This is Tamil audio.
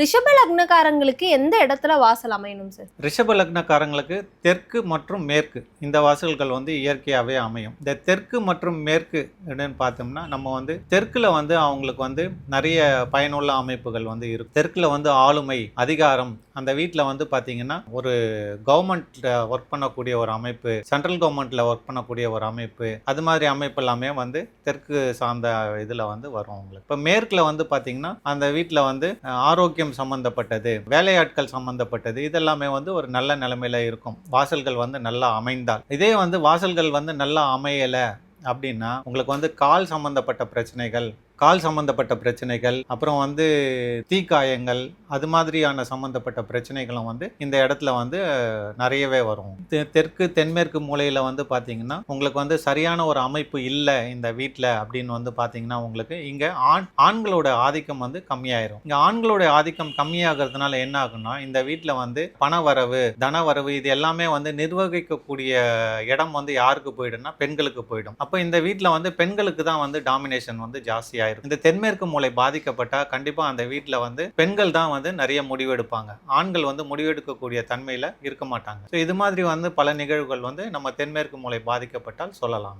ரிஷப லக்னக்காரங்களுக்கு எந்த இடத்துல வாசல் அமையணும் சார் ரிஷப லக்னக்காரங்களுக்கு தெற்கு மற்றும் மேற்கு இந்த வாசல்கள் வந்து இயற்கையாகவே அமையும். இந்த தெற்கு மற்றும் மேற்கு என்னன்னு பார்த்தோம்னா நம்ம வந்து தெற்குல வந்து அவங்களுக்கு வந்து நிறைய பயனுள்ள அமைப்புகள் வந்து இருக்கும் தெற்குல வந்து ஆளுமை அதிகாரம் அந்த வீட்டில் வந்து பார்த்தீங்கன்னா ஒரு கவர்மெண்ட்ல ஒர்க் பண்ணக்கூடிய ஒரு அமைப்பு சென்ட்ரல் கவர்மெண்ட்ல ஒர்க் பண்ணக்கூடிய ஒரு அமைப்பு அது மாதிரி அமைப்பு எல்லாமே வந்து தெற்கு சார்ந்த இதில் வந்து வரும் அவங்களுக்கு. இப்போ மேற்கில் வந்து பார்த்தீங்கன்னா அந்த வீட்டில் வந்து ஆரோக்கியம் ஆரோக்கியம் சம்பந்தப்பட்டது வேலையாட்கள் சம்பந்தப்பட்டது இதெல்லாமே வந்து ஒரு நல்ல நிலைமையில இருக்கும். வாசல்கள் வந்து நல்லா அமைந்தால். இதே வந்து வாசல்கள் வந்து நல்லா அமையலை அப்படின்னா உங்களுக்கு வந்து கால் சம்பந்தப்பட்ட பிரச்சனைகள் கால் சம்பந்தப்பட்ட பிரச்சனைகள் அப்புறம் வந்து தீக்காயங்கள் அது மாதிரியான சம்பந்தப்பட்ட பிரச்சனைகளும் வந்து இந்த இடத்துல வந்து நிறையவே வரும். தெ- தெற்கு தென்மேற்கு மூலையில் வந்து பார்த்தீங்கன்னா உங்களுக்கு வந்து சரியான ஒரு அமைப்பு இல்லை இந்த வீட்டில் அப்படின்னு வந்து பார்த்தீங்கன்னா உங்களுக்கு இங்கே ஆண் ஆண்களோட ஆதிக்கம் வந்து கம்மியாயிரும். இங்கே ஆண்களோட ஆதிக்கம் கம்மியாகிறதுனால என்ன ஆகும்னா இந்த வீட்டில் வந்து பணவரவு தனவரவு இது எல்லாமே வந்து நிர்வகிக்கக்கூடிய இடம் வந்து யாருக்கு போயிடும்னா பெண்களுக்கு போயிடும். அப்போ இந்த வீட்டில் வந்து பெண்களுக்கு தான் வந்து டாமினேஷன் வந்து ஜாஸ்தியாக ஆயிரும். இந்த தென்மேற்கு மூலை பாதிக்கப்பட்டால் கண்டிப்பாக அந்த வீட்டில் வந்து பெண்கள் தான் வந்து நிறைய முடிவெடுப்பாங்க. ஆண்கள் வந்து முடிவெடுக்கக்கூடிய தன்மையில இருக்க மாட்டாங்க. ஸோ இது மாதிரி வந்து பல நிகழ்வுகள் வந்து நம்ம தென்மேற்கு மூலை பாதிக்கப்பட்டால் சொல்லலாம்.